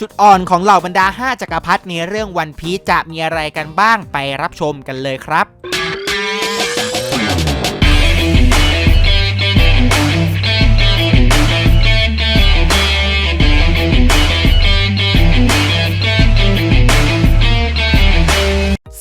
จุดอ่อนของเหล่าบรรดา 5จักรพรรดิในเรื่องวันพีจะมีอะไรกันบ้างไปรับชมกันเลยครับ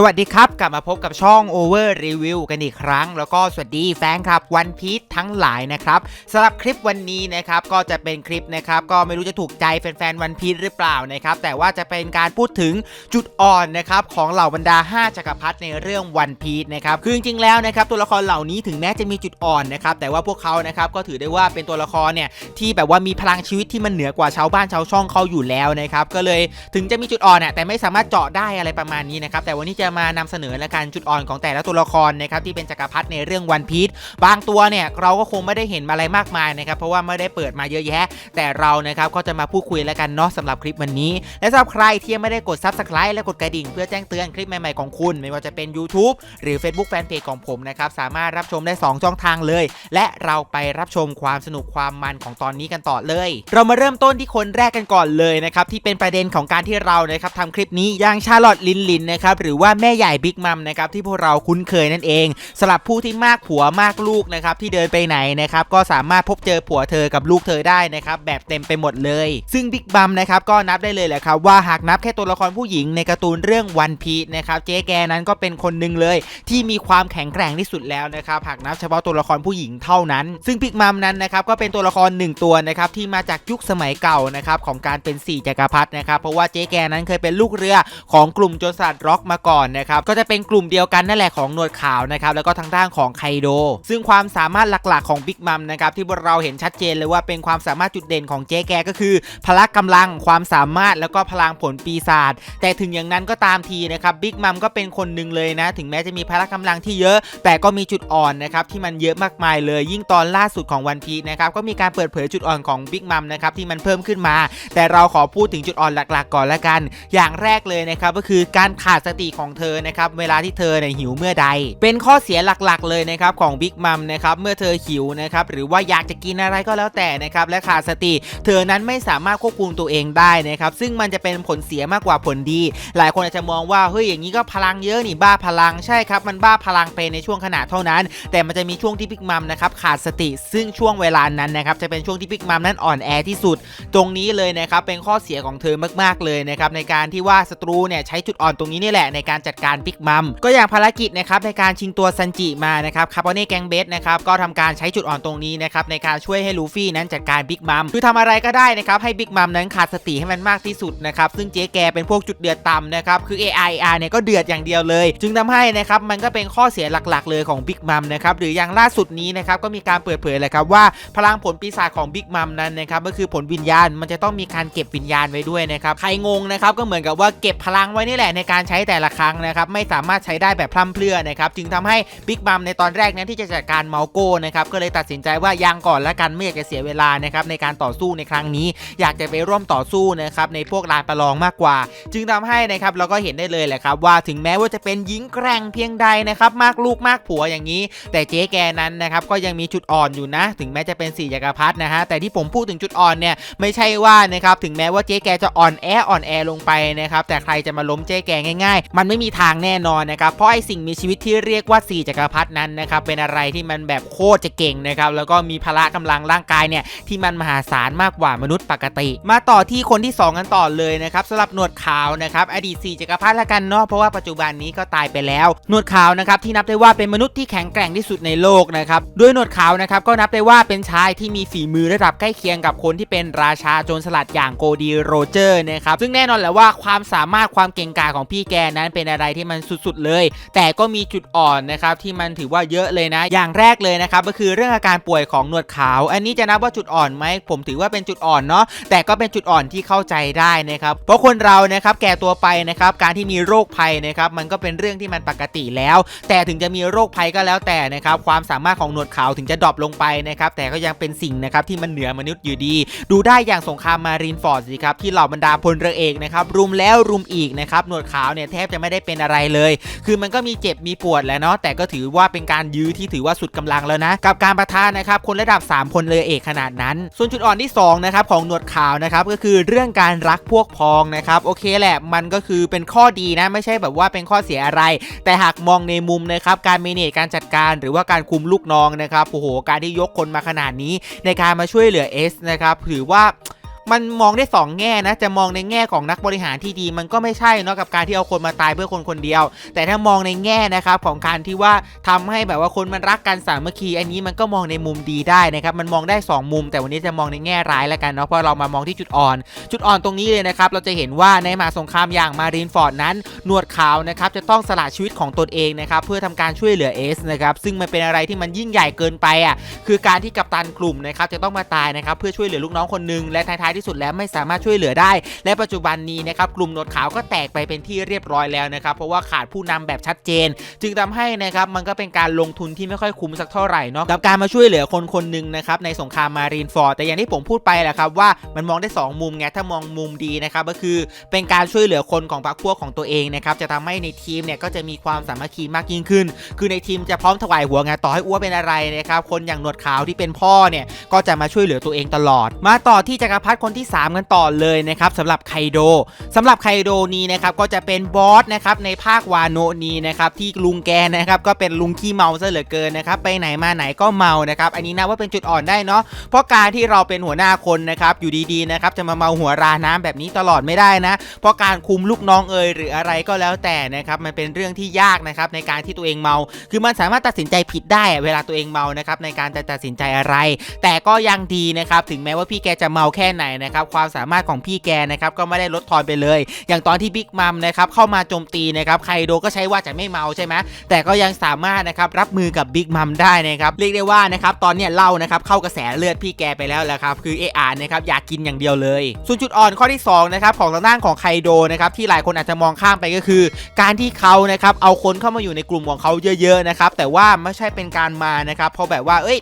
สวัสดีครับกลับมาพบกับช่อง Over Review กันอีกครั้ง แล้วก็สวัสดีแฟนคลับวันพี e ทั้งหลายนะครับสำหรับคลิปวันนี้นะครับก็จะเป็นคลิปนะครับก็ไม่รู้จะถูกใจแฟนๆวันพีชหรือเปล่านะครับแต่ว่าจะเป็นการพูดถึงจุดอ่อนนะครับของเหล่าบรรดา 5จักรพรรดิในเรื่องวันพี e นะครับคือจริงๆแล้วนะครับตัวละครเหล่านี้ถึงแม้จะมีจุดอ่อนนะครับแต่ว่าพวกเขานะครับก็ถือได้ว่าเป็นตัวละครเนี่ยที่แบบว่ามีพลังชีวิตที่มันเหนือกว่าชาวบ้านชาวช่องเขาอยู่แล้วนะครับก็เลยถึงจะมีจุดอ่อนน่ะแต่ไม่สามารถเจาะได้อะไรประมาณนี้นะครับแต่วันนี้จะะมานำเสนอและการจุดอ่อนของแต่ละตัวละครนะครับที่เป็นจักรพรรดิในเรื่องวันพีชบางตัวเนี่ยเราก็คงไม่ได้เห็นอะไรมากมายนะครับเพราะว่าไม่ได้เปิดมาเยอะแยะ แต่เรานะครับก็จะมาพูดคุยแล้วกันเนาะสำหรับคลิปวันนี้ และสำหรับใครที่ยังไม่ได้กด Subscribe และกดกระดิ่ง เพื่อแจ้งเตือนคลิปใหม่ๆของคุณ ไม่ว่าจะเป็น YouTube หรือ Facebook Fanpage ของผมนะครับสามารถรับชมได้ 2 ช่องทางเลย และเราไปรับชมความสนุกความมันของตอนนี้กันต่อเลย เรามาเริ่มต้นที่คนแรกกันก่อนเลยนะครับที่เป็นประเด็นของการที่เรานะครับทำคลิปนี้อย่างชาลอตลินลินนะครับหรือว่าว่าแม่ใหญ่บิ๊กมัมนะครับที่พวกเราคุ้นเคยนั่นเองสำหรับผู้ที่มากผัวมากลูกนะครับที่เดินไปไหนนะครับก็สามารถพบเจอผัวเธอกับลูกเธอได้นะครับแบบเต็มไปหมดเลย ซึ่งบิ๊กบัมนะครับก็นับได้เลยแหละครับว่าหากนับแค่ตัวละครผู้หญิงในการ์ตูนเรื่องวันพีชนะครับเจ๊แกนั้นก็เป็นคนหนึ่งเลย ที่มีความแข็งแกร่งที่สุดแล้วนะครับหากนับเฉพาะตัวละครผู้หญิงเท่านั้น ซึ่งบิ๊กมัมนั้นนะครับก็เป็นตัวละครหนึ่งตัวนะครับที่มาจากยุคสมัยเก่านะครับของการเป็นสี่จักรพรรดินะครับเพราะว่าเจ๊แกนั้นเคยเป็นลูกเรือของกลุ่มโจรสลัดร็อกมาก่อนนะครับก็จะเป็นกลุ่มเดียวกันนั่นแหละของหนวดขาวนะครับแล้วก็ทางด้านของไคโด ซึ่งความสามารถหลักๆของบิ๊กมัมนะครับที่พวกเราเห็นชัดเจนเลยว่าเป็นความสามารถจุดเด่นของเจ๊แกก็คือ พละกำลังความสามารถแล้วก็พลังผลปีศาจแต่ถึงอย่างนั้นก็ตามทีนะครับบิ๊กมัมก็เป็นคนหนึ่งเลยนะ ถึงแม้จะมีพละกำลังที่เยอะ แต่ก็มีจุดอ่อนนะครับที่มันเยอะมากมายเลย ยิ่งตอนล่าสุดของวันพีนะครับก็มีการเปิดเผยจุดอ่อนของบิ๊กมัมนะครับที่มันเพิ่มขึ้นมา แต่เราขอพูดถึงจุดอ่อนหลัก ๆ ก่อนละกัน อย่างแรกเลยนะครับก็คือการขาดสติของเธอนะครับเวลาที่เธอเนี่ยหิวเมื่อใด เป็นข้อเสียหลักๆ เลยนะครับของบิ๊กมัมนะครับเมื่อเธอหิวนะครับหรือว่าอยากจะกินอะไรก็แล้วแต่นะครับและขาดสติ เธอนั้นไม่สามารถควบคุมตัวเองได้นะครับซึ่งมันจะเป็นผลเสียมากกว่าผลดี หลายคนอาจจะมองว่าเฮ้ยอย่างนี้ก็พลังเยอะนี่บ้าพลังใช่ครับมันบ้าพลังไปในช่วงขณะเท่านั้น แต่มันจะมีช่วงที่บิ๊กมัมนะครับขาดสติ ซึ่งช่วงเวลานั้นนะครับจะเป็นช่วงที่บิ๊กมัมนั้นอ่อนแอที่สุด ตรงนี้เลยนะครับเป็นข้อเสียของเธอมากๆเลยนะครับในการที่ว่าศัตรูเนี่ยใช้จุดอ่อนตรงนี้นี่แหละในการจัดการบิ๊กมัมก็อย่างภารกิจนะครับในการชิงตัวซันจิมานะครับคาร์บอเน่แกงเบสนะครับก็ทำการใช้จุดอ่อนตรงนี้นะครับในการช่วยให้ลูฟี่นั้นจัดการบิ๊กมัมคือทำอะไรก็ได้นะครับให้บิ๊กมัมนั้นขาดสติให้มันมากที่สุดนะครับซึ่งเจ๊แกเป็นพวกจุดเดือดต่ำนะครับคือ AI R เนี่ยก็เดือดอย่างเดียวเลย จึงทำให้นะครับมันก็เป็นข้อเสียหลักๆ เลยของบิ๊กมัมนะครับหรืออย่างล่าสุดนี้นะครับก็มีการเปิดเผยเลยครับว่าพลังผลปีศาจของบิ๊กมัมนั้นนะครับก็คือผลวิญญาณมันจะต้องมีการเก็บวิญญาณไว้ด้วยนะครับใครงงนะครับก็เหมือนกับว่าเก็บพลังไว้นี่แหละในการใช้แต่ละครั้งนะครับไม่สามารถใช้ได้แบบพร่ำเพรื่อนะครับจึงทำให้บิ๊กมัมในตอนแรกนั้นที่จะจัดการเมาโก้นะครับก็เลยตัดสินใจว่ายังก่อนละกันไม่อยากจะเสียเวลานะครับในการต่อสู้ในครั้งนี้ อยากจะไปร่วมต่อสู้นะครับในพวกลานประลองมากกว่า จึงทำให้นะครับเราก็เห็นได้เลยแหละครับว่าถึงแม้ว่าจะเป็นหญิงแกร่งเพียงใดนะครับมากลูกมากผัวอย่างนี้ แต่เจ๊แกนั้นนะครับก็ยังมีจุดอ่อนอยู่นะ ถึงแม้จะเป็นสี่จักรพรรดินะฮะแต่ที่ผมพูดถึงจุดอ่อนเนี่ยไม่ใช่ว่านะครับถึงแม้ว่าเจ๊แกจะอ่อนแออ่อนแอลงไปนะครับแต่ใครจะมาล้มเจ๊แกง่ายๆ มันไม่มีทางแน่นอนนะครับ เพราะไอสิ่งมีชีวิตที่เรียกว่าสี่จักรพรรดินั้นนะครับเป็นอะไรที่มันแบบโคตรจะเก่งนะครับแล้วก็มีพละกำลังร่างกายเนี่ยที่มันมหาศาลมากกว่ามนุษย์ปกติ มาต่อที่คนที่ 2 กันต่อเลยนะครับสำหรับหนวดขาวนะครับอดีตสี่จักรพรรดิละกันเนาะเพราะว่าปัจจุบันนี้ก็ตายไปแล้ว หนวดขาวนะครับที่นับได้ว่าเป็นมนุษย์ที่แข็งแกร่งที่สุดในโลกนะครับด้วยหนวดขาวนะครับก็นับได้ว่าเป็นชายที่มีฝีมือระดับใกล้เคียงกับคนที่เป็นราชาโจรสลัดอย่างโกดีโรเจอร์นะครับซึ่งแน่นอนแหละว่าความสามารถความเก่งกาจของพี่แกนั้นเป็นอะไรที่มันสุดๆเลย แต่ก็มีจุดอ่อนนะครับที่มันถือว่าเยอะเลยนะ อย่างแรกเลยนะครับก็คือเรื่องอาการป่วยของหนวดขาว อันนี้จะนับว่าจุดอ่อนไหมผมถือว่าเป็นจุดอ่อนเนาะแต่ก็เป็นจุดอ่อนที่เข้าใจได้นะครับเพราะคนเรานะครับแก่ตัวไปนะครับการที่มีโรคภัยนะครับมันก็เป็นเรื่องที่มันปกติแล้ว แต่ถึงจะมีโรคภัยก็แล้วแต่นะครับความสามารถของหนวดขาวถึงจะดรอปลงไปนะครับแต่ก็ยังเป็นสิ่งนะครับที่มันเหนือมนุษย์อยู่ดี ดูได้อย่างสงครามมารีนฟอร์ดสิครับที่เหล่าบรรดาพลเรือเอกนะครับรุมแล้วรุมอีกนะครับหนวดขาวเนี่ยแทบจะไม่ได้ได้เป็นอะไรเลย คือมันก็มีเจ็บมีปวดแหละเนาะแต่ก็ถือว่าเป็นการยื้อที่ถือว่าสุดกำลังแล้วนะ กับการประทานนะครับคนระดับ 3 คนเลยเอกขนาดนั้น ส่วนจุดอ่อนที่2นะครับของหนวดขาวนะครับก็คือเรื่องการรักพวกพ้องนะครับโอเคแหละมันก็คือเป็นข้อดีนะไม่ใช่แบบว่าเป็นข้อเสียอะไร แต่หากมองในมุมนะครับการเมเนจการจัดการหรือว่าการคุมลูกน้องนะครับโอ้โหการที่ยกคนมาขนาดนี้ ในการมาช่วยเหลือ S นะครับถือว่า มันมองได้ 2 แง่นะ จะมองในแง่ของนักบริหารที่ดี มันก็ไม่ใช่เนาะกับการที่เอาคนมาตายเพื่อคนคนเดียว แต่ถ้ามองในแง่นะครับของการที่ว่าทำให้แบบว่าคนมันรักกันสามัคคี อันนี้มันก็มองในมุมดีได้นะครับ มันมองได้ 2 มุม แต่วันนี้จะมองในแง่ร้ายแล้วกันเนาะ เพราะเรามามองที่จุดอ่อน จุดอ่อนตรงนี้เลยนะครับ เราจะเห็นว่าในมหาสงครามอย่างมารีนฟอร์ดนั้น หนวดขาวนะครับจะต้องสละชีวิตของตนเองนะครับเพื่อทำการช่วยเหลือเอสนะครับ ซึ่งมันเป็นอะไรที่มันยิ่งใหญ่เกินไปอะ คือการที่กัปตันกลุ่มนะครับจะต้องมาตายนะครับเพื่อช่วยเหลือลูกน้องคนนึงและท้ายๆที่สุดแล้วไม่สามารถช่วยเหลือได้ และปัจจุบันนี้นะครับกลุ่มหนวดขาวก็แตกไปเป็นที่เรียบร้อยแล้วนะครับเพราะว่าขาดผู้นำแบบชัดเจน จึงทำให้นะครับมันก็เป็นการลงทุนที่ไม่ค่อยคุ้มสักเท่าไหร่เนาะกับการมาช่วยเหลือคนคนหนึ่งนะครับในสงครามมารีนฟอร์ดแต่อย่างที่ผมพูดไปแหละครับว่ามันมองได้ 2 มุมไงถ้ามองมุมดีนะครับก็คือเป็นการช่วยเหลือคนของพรรคพวกของตัวเองนะครับจะทำให้ในทีมเนี่ยก็จะมีความสามัคคีมากยิ่งขึ้น คือในทีมจะพร้อมถวายหัวงานต่อให้อ้วเป็นอะไรนะครับคนอย่างหนวดขาวที่เป็นพ่อเนี่ยก็จะมาช่วยเหลือตัวเองตลอด มาต่อที่จักรพรรดิคนนที่ 3 กันต่อเลยนะครับสำหรับไคโดสำหรับไคโดนี้นะครับก็จะเป็นบอสนะครับในภาควาโนนี้นะครับที่ลุงแกนะครับก็เป็นลุงขี้เมาซะเหลือเกินนะครับไปไหนมาไหนก็เมานะครับอันนี้นะว่าเป็นจุดอ่อนได้เนาะเพราะการที่เราเป็นหัวหน้าคนนะครับอยู่ดีๆนะครับจะมาเมาหัวราน้ำแบบนี้ตลอดไม่ได้นะ เพราะการคุมลูกน้องเอ่ยหรืออะไรก็แล้วแต่นะครับมันเป็นเรื่องที่ยากนะครับในการที่ตัวเองเมา คือมันสามารถตัดสินใจผิดได้เวลาตัวเองเมานะครับในการจะตัดสินใจอะไร แต่ก็ยังดีนะครับถึงแม้ว่าพี่แกจะเมาแค่ไหนนะครับความสามารถของพี่แกนะครับก็ไม่ได้ลดทอนไปเลย อย่างตอนที่บิ๊กมัมนะครับเข้ามาโจมตีนะครับไคโดก็ใช้ว่าจะไม่เมาใช่ไหมแต่ก็ยังสามารถนะครับรับมือกับบิ๊กมัมได้นะครับเรียกได้ว่านะครับตอนเนี้ยเล่านะครับเข้ากระแสเลือดพี่แกไปแล้วแหละครับคือเออานนะครับอยากกินอย่างเดียวเลย ส่วนจุดอ่อนข้อที่2นะครับของทางด้านของไคโดนะครับที่หลายคนอาจจะมองข้ามไปก็คือ การที่เขานะครับเอาคนเข้ามาอยู่ในกลุ่มของเขาเยอะๆนะครับแต่ว่าไม่ใช่เป็นการมานะครับเพราะแบบว่าเอ้ย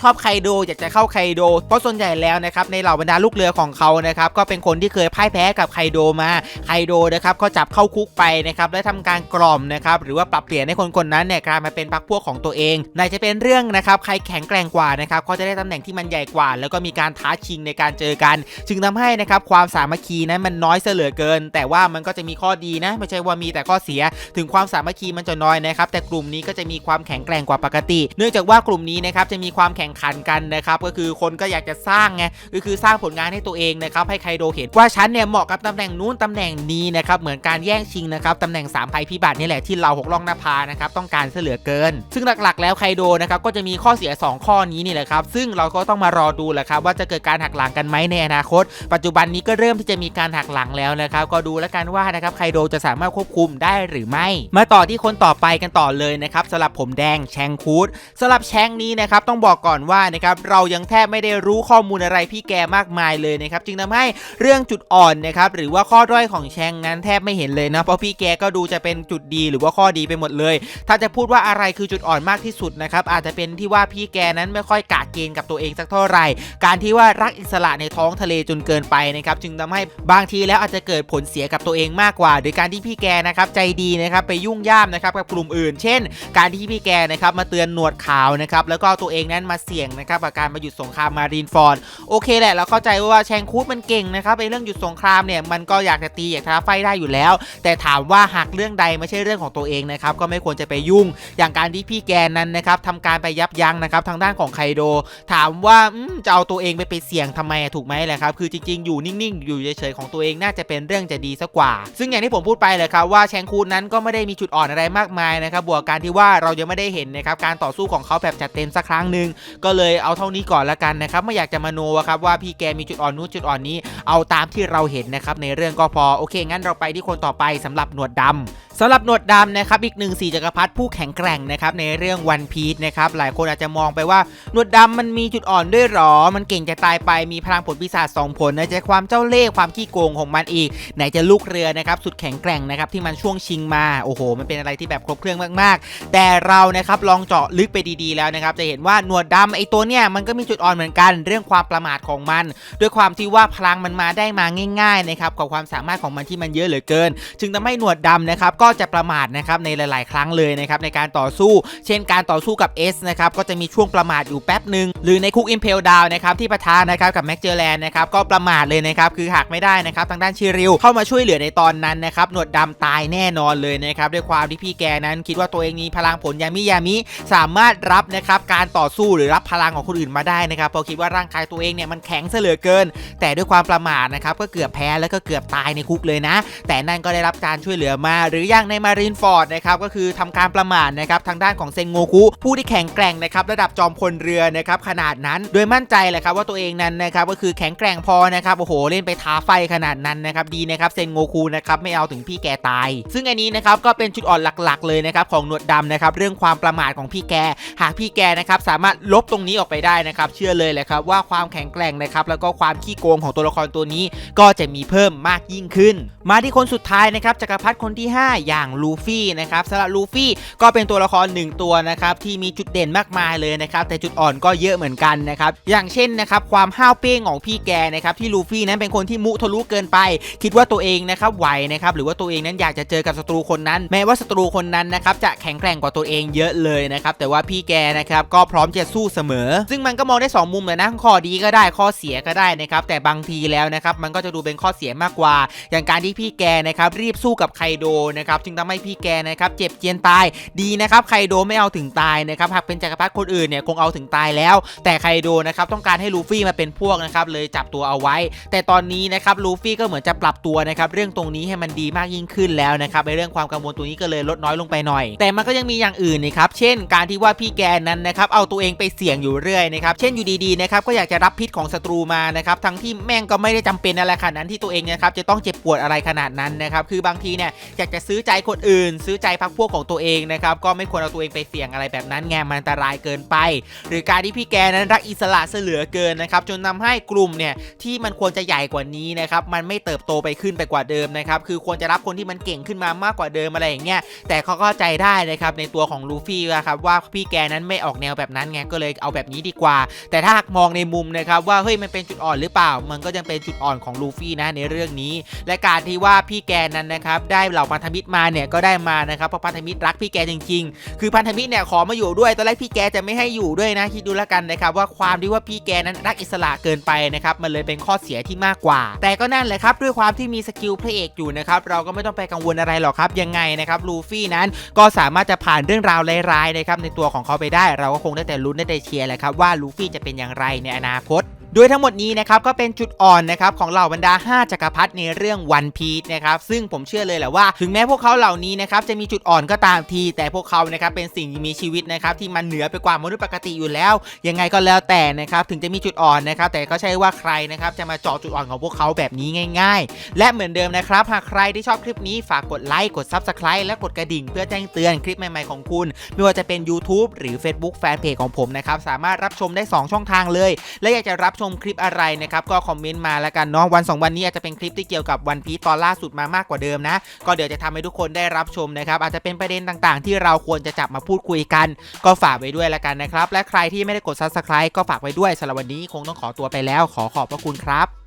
ชอบไคโดอยากจะเข้าไคโด เพราะส่วนใหญ่แล้วนะครับในเหล่าบรรดาลูกเรือของเขานะครับก็เป็นคนที่เคยพ่ายแพ้กับไคโดมาไคโดนะครับก็จับเข้าคุกไปนะครับและทำการกล่อมนะครับหรือว่าปรับเปลี่ยนให้คนคนนั้นเนี่ยกลายมาเป็นพรรคพวกของตัวเองไหนจะเป็นเรื่องนะครับใครแข็งแกร่งกว่านะครับก็จะได้ตำแหน่งที่มันใหญ่กว่า แล้วก็มีการท้าชิงในการเจอกัน จึงทำให้นะครับความสามัคคีนั้นมันน้อยเสเหลือเกิน แต่ว่ามันก็จะมีข้อดีนะไม่ใช่ว่ามีแต่ข้อเสียถึงความสามัคคีมันจะน้อยนะครับแต่กลุ่มนี้ก็จะมีความแข็งแกร่งกว่าปกติ เนื่องจากว่ากลุ่มนี้นะครับจะมีความแข่งขันกันนะครับก็คือคนก็อยากจะสร้างไงก็คือสร้างผลงานให้ตัวเองนะครับให้ไคโดเห็นว่าฉันเนี่ยเหมาะกับตำแหน่งนู้นตำแหน่งนี้นะครับเหมือนการแย่งชิงนะครับตำแหน่ง3ภัยพิบัตินี่แหละที่เราหกล่องนภานะครับต้องการเสเหลือเกิน ซึ่งหลักๆ แล้วไคโดนะครับก็จะมีข้อเสีย 2 ข้อนี้นี่แหละครับซึ่งเราก็ต้องมารอดูแหละครับว่าจะเกิดการหักหลังกันไหมในอนาคต ปัจจุบันนี้ก็เริ่มที่จะมีการหักหลังแล้วนะครับก็ดูแล้วกันว่านะครับไคโดจะสามารถควบคุมได้หรือไม่ มาต่อที่คนต่อไปกันต่อเลยนะครับสำหรับผมแดงแชงคูดสำหรับแชงนี้นะครับต้องบอกก่อนว่านะครับเรายังแทบไม่ได้รู้ข้อมูลอะไรพี่แกมากมายเลยนะครับจึงทำให้เรื่องจุดอ่อนนะครับหรือว่าข้อด้อยของแชงนั้นแทบไม่เห็นเลยนะเพราะพี่แกก็ดูจะเป็นจุดดีหรือว่าข้อดีไปหมดเลย ถ้าจะพูดว่าอะไรคือจุดอ่อนมากที่สุดนะครับอาจจะเป็นที่ว่าพี่แกนั้นไม่ค่อยกะเกณฑ์กับตัวเองสักเท่าไหร่ การที่ว่ารักอิสระในท้องทะเลจนเกินไปนะครับจึงทำให้บางทีแล้วอาจจะเกิดผลเสียกับตัวเองมากกว่า โดยการที่พี่แกนะครับใจดีนะครับไปยุ่งย่ามนะครับกับกลุ่มอื่น เช่น การที่พี่แกนะครับมาเตือนหนวดขาวนะครับแล้วก็ตัวเองนั้นมาเสี่ยงนะครับกับการมาหยุดสงครามมารีนฟอร์ดโอเคแหละเราเข้าใจว่าแชงคูดมันเก่งนะครับในเรื่องหยุดสงครามเนี่ยมันก็อยากจะตีอยากท้าไฟได้อยู่แล้ว แต่ถามว่าหากเรื่องใดไม่ใช่เรื่องของตัวเองนะครับก็ไม่ควรจะไปยุ่ง อย่างการที่พี่แกนั้นนะครับทำการไปยับยั้งนะครับทางด้านของไคโด ถามว่าจะเอาตัวเองไปไปเสี่ยงทำไมถูกไหมแหละครับคือจริงๆอยู่นิ่งๆ อยู่เฉยๆของตัวเองน่าจะเป็นเรื่องจะดีสักกว่า ซึ่งอย่างที่ผมพูดไปเลยครับว่าแชงคูนนั้นก็ไม่ได้มีจุดอ่อนอะไรมากมายนะครับบวกการที่ว่าเรายังไม่ได้เห็นนะครับการต่อสู้ของเขาแบบจัดเต็มสักครั้งหนึ่งก็เลยเอาเท่านี้ก่อนละกันนะครับไม่อยากจะมาโนะครับว่าพี่แกมีจุดอ่อนนู้นจุดอ่อนนี้ เอาตามที่เราเห็นนะครับในเรื่องก็พอโอเค งั้นเราไปที่คนต่อไปสำหรับหนวดดำสำหรับหนวดดำนะครับอีกหนึ่งสี่จักรพรรดิผู้แข็งแกร่งนะครับในเรื่องวันพีชนะครับหลายคนอาจจะมองไปว่าหนวดดำมันมีจุดอ่อนด้วยหรอ มันเก่งจะตายไปมีพลังผลปีศาจสองผลนะจะความเจ้าเล่ห์ความขี้โกงของมันอีก ไหนจะลูกเรือนะครับสุดแข็งแกร่งนะครับที่มันช่วงชิงมาโอ้โห มันเป็นอะไรที่แบบครบเครื่องมากๆ แต่เรานะครับลองเจาะลึกไปดีๆแล้วนะครับจะเห็นว่าหนวดดำไอตัวเนี่ยมันก็มีจุดอ่อนเหมือนกันเรื่องความประมาทของมัน ด้วยความที่ว่าพลังมันมาได้มาง่ายๆนะครับกับความสามารถของมันที่มันเยอะเหลือเกิน จึงทำให้หนวดดำนะครับก็จะประมาทนะครับในหลาย ๆ ครั้งเลยนะครับในการต่อสู้ เช่นการต่อสู้กับ S นะครับก็จะมีช่วงประมาทอยู่แป๊บหนึ่งหรือในคุกอิมเพลดาวนะครับที่ประธานนะครับกับแม็กเจอร์แลนด์นะครับก็ประมาทเลยนะครับคือหักไม่ได้นะครับทางด้านชิริวเข้ามาช่วยเหลือในตอนนั้นนะครับหนวดดำตายแน่นอนเลยนะครับด้วยความที่พี่แกนั้น คิดว่าตัวเองมีพลังผลยามิยามิสามารถรับนะครับการต่อสู้หรือรับพลังของคนอื่นมาได้นะครับเพราะคิดว่าร่างกายตัวเองเนี่ยมันแข็งเสยเหลือเกิน แต่ด้วยความประมาทนะครับก็เกือบแพ้แล้วก็เกือบตายในคุกเลยนะ แต่นั่นก็ได้รับการช่วยเหลือมา หรืออย่างในมารีนฟอร์ดนะครับก็คือทำการประมาทนะครับทางด้านของเซนโงคุผู้ที่แข็งแกร่งนะครับระดับจอมพลเรือนะครับขนาดนั้นโดยมั่นใจแหละครับว่าตัวเองนั้นนะครับก็คือแข็งแกร่งพอนะครับโอ้โหเล่นไปท้าไฟขนาดนั้นนะครับดีนะครับเซนโงคุนะครับไม่เอาถึงพี่แกตาย ซึ่งอันนี้นะครับก็เป็นจุดอ่อนหลักๆ เลยนะครับของหนวดดำนะครับเรื่องความประมาทของพี่แก หากพี่แกนะครับสามารถลบตรงนี้ออกไปได้นะครับ เชื่อเลยแหละครับว่าความแข็งแกร่งนะครับแล้วก็ความขี้โกงของตัวละครตัวนี้ก็จะมีเพิ่มมากยิ่งขึ้น มาที่คนสุดท้ายนะครับจักรพรรดิคนที่ 5 อย่างลูฟี่นะครับสำหรับลูฟี่ก็เป็นตัวละครหนึ่งตัวนะครับที่มีจุดเด่นมากมายเลยนะครับแต่จุดอ่อนก็เยอะเหมือนกันนะครับอย่างเช่นนะครับความห้าวเป้งของพี่แกนะครับที่ลูฟี่นั้นเป็นคนที่มุทะลุเกินไป คิดว่าตัวเองนะครับไหวนะครับหรือว่าตัวเองนั้นอยากจะเจอกับศัตรูคนนั้น แม้ว่าศัตรูคนนั้นนะครับจะแข็งแกร่งกว่าตัวเองเยอะเลยนะครับแต่ว่าพี่แกนะครับก็พร้อมจะสู้เสมอ ซึ่งมันก็มองได้ 2 มุมเลยนะข้อดีก็ได้ข้อเสียก็ได้นะครับแต่บางทีแล้วนะครับมันก็จะดูเป็นข้อเสียมากกว่า อย่างการที่พี่แกนะครับรีบสู้กับไคโดนะครับจึงทำให้พี่แกนะครับเจ็บเจียนตายดีนะครับไคโดไม่เอาถึงตายนะครับหากเป็นจักรพรรดิคนอื่นเนี่ยคงเอาถึงตายแล้ว แต่ไคโดนะครับต้องการให้ลูฟี่มาเป็นพวกนะครับเลยจับตัวเอาไว้ แต่ตอนนี้นะครับลูฟี่ก็เหมือนจะปรับตัวนะครับเรื่องตรงนี้ให้มันดีมากยิ่งขึ้นแล้วนะครับในเรื่องความกังวลตัวนี้ก็เลยลดน้อยลงไปหน่อย แต่มันก็ยังมีอย่างอื่นนะครับเช่น การที่ว่าพี่แกนั้นนะครับเอาตัวเองไปเสี่ยงอยู่เรื่อยนะครับ เช่นอยู่ดีๆนะครับก็อยากจะรับพิษของศัตรูมานะครับทั้งที่แม่งก็ไม่ได้จำเป็นอะไรขนาดนั้นที่ตัวเองนะครับจะต้องเจ็บปวดอะไรขนาดนั้นนะครับคือบางทีเนี่ยอยากจะซื้อใจคนอื่น ซื้อใจพักพวกของตัวเองนะครับก็ไม่ควรเอาตัวเองไปเสี่ยงอะไรแบบนั้นไงมันอันตรายเกินไป หรือการที่พี่แกนั้นรักอิสระเสยเหลือเกินนะครับจนทำให้กลุ่มเนี่ยที่มันควรจะใหญ่กว่านี้นะครับมันไม่เติบโตไปขึ้นไปกว่าเดิมนะครับคือควรจะรับคนที่มันเก่งขึ้นมามากกว่าเดิมอะไรอย่างเงี้ยแต่เขาก็ใจได้นะครับในตัวของลูฟี่นะครับว่าพี่แกนั้นไม่ออกแนวแบบนั้นไงก็เลยเอาแบบนี้ดีกว่า แต่ถ้าหากมองในมุมนะครับว่าเฮ้ยมันเป็นจุดอ่อนหรือเปล่า มันก็ยังเป็นจุดอ่อนของลูฟี่นะในเรื่องนี้ และการที่ว่าพี่แกนั้นนะครับได้เหล่าพันธมิตรมาเนี่ยก็ได้มานะครับเพราะพันธมิตรรักพี่แกจริง ๆ คือพันธมิตรเนี่ยขอมาอยู่ด้วยตอนแรกพี่แกจะไม่ให้อยู่ด้วยนะคิดดูแล้วกันนะครับว่าความที่ว่าพี่แกนั้นรักอิสระเกินไปนะครับมันเลยเป็นข้อเสียที่มากกว่า แต่ก็นั่นแหละครับด้วยความที่มีสกิลพระเอกอยู่นะครับเราก็ไม่ต้องไปกังวลอะไรหรอกครับยังไงนะครับลูฟี่นั้นก็สามารถจะผ่านเรื่องราวร้ายๆนะครับในตัวของเขาไปได้ เราก็คงได้แต่ลุ้นได้แต่เชียร์แหละครับว่าลูฟี่จะเป็นอย่างไรในอนาคต ดยทั้งหมดนี้นะครับก็เป็นจุดอ่อนนะครับของเหล่าบรรดา 5 จักรพรรดิในเรื่องวันพี e นะครับซึ่งผมเชื่อเลยแหละว่า ถึงแม้พวกเขาเหล่านี้นะครับจะมีจุดอ่อนก็ตามที แต่พวกเขานะครับเป็นสิ่งมีชีวิตนะครับที่มันเหนือไปกว่ามนุษย์ปกติอยู่แล้ว ยังไงก็แล้วแต่นะครับถึงจะมีจุดอ่อนนะครับแต่ก็ใช่ว่าใครนะครับจะมาเจาะจุดอ่อนของพวกเขาแบบนี้ง่าย ๆ และเหมือนเดิมนะครับหากใครที่ชอบคลิปนี้ฝากกดไลค์กด Subscribe และกดกระดิ่งเพื่อแจ้งเตือนคลิปใหม่ๆของคุณ ไม่ว่าจะเป็น YouTube หรือ Facebook Fanpage ของผมนะครับสามารถรับชมได้ 2 ช่องทางเลย และอยากจะรับชมมคลิปอะไรนะครับก็คอมเมนต์มาแล้วกันเนาะวัน 2 วันนี้อาจจะเป็นคลิปที่เกี่ยวกับวันพีตอนล่าสุดมามากกว่าเดิมนะ ก็เดี๋ยวจะทำให้ทุกคนได้รับชมนะครับอาจจะเป็นประเด็นต่างๆ ที่เราควรจะจับมาพูดคุยกัน ก็ฝากไว้ด้วยแล้วกันนะครับและใครที่ไม่ได้กดซับสไคร b e ก็ฝากไว้ด้วยสำหรับวันนี้คงต้องขอตัวไปแล้ว ขอขอบพระคุณครับ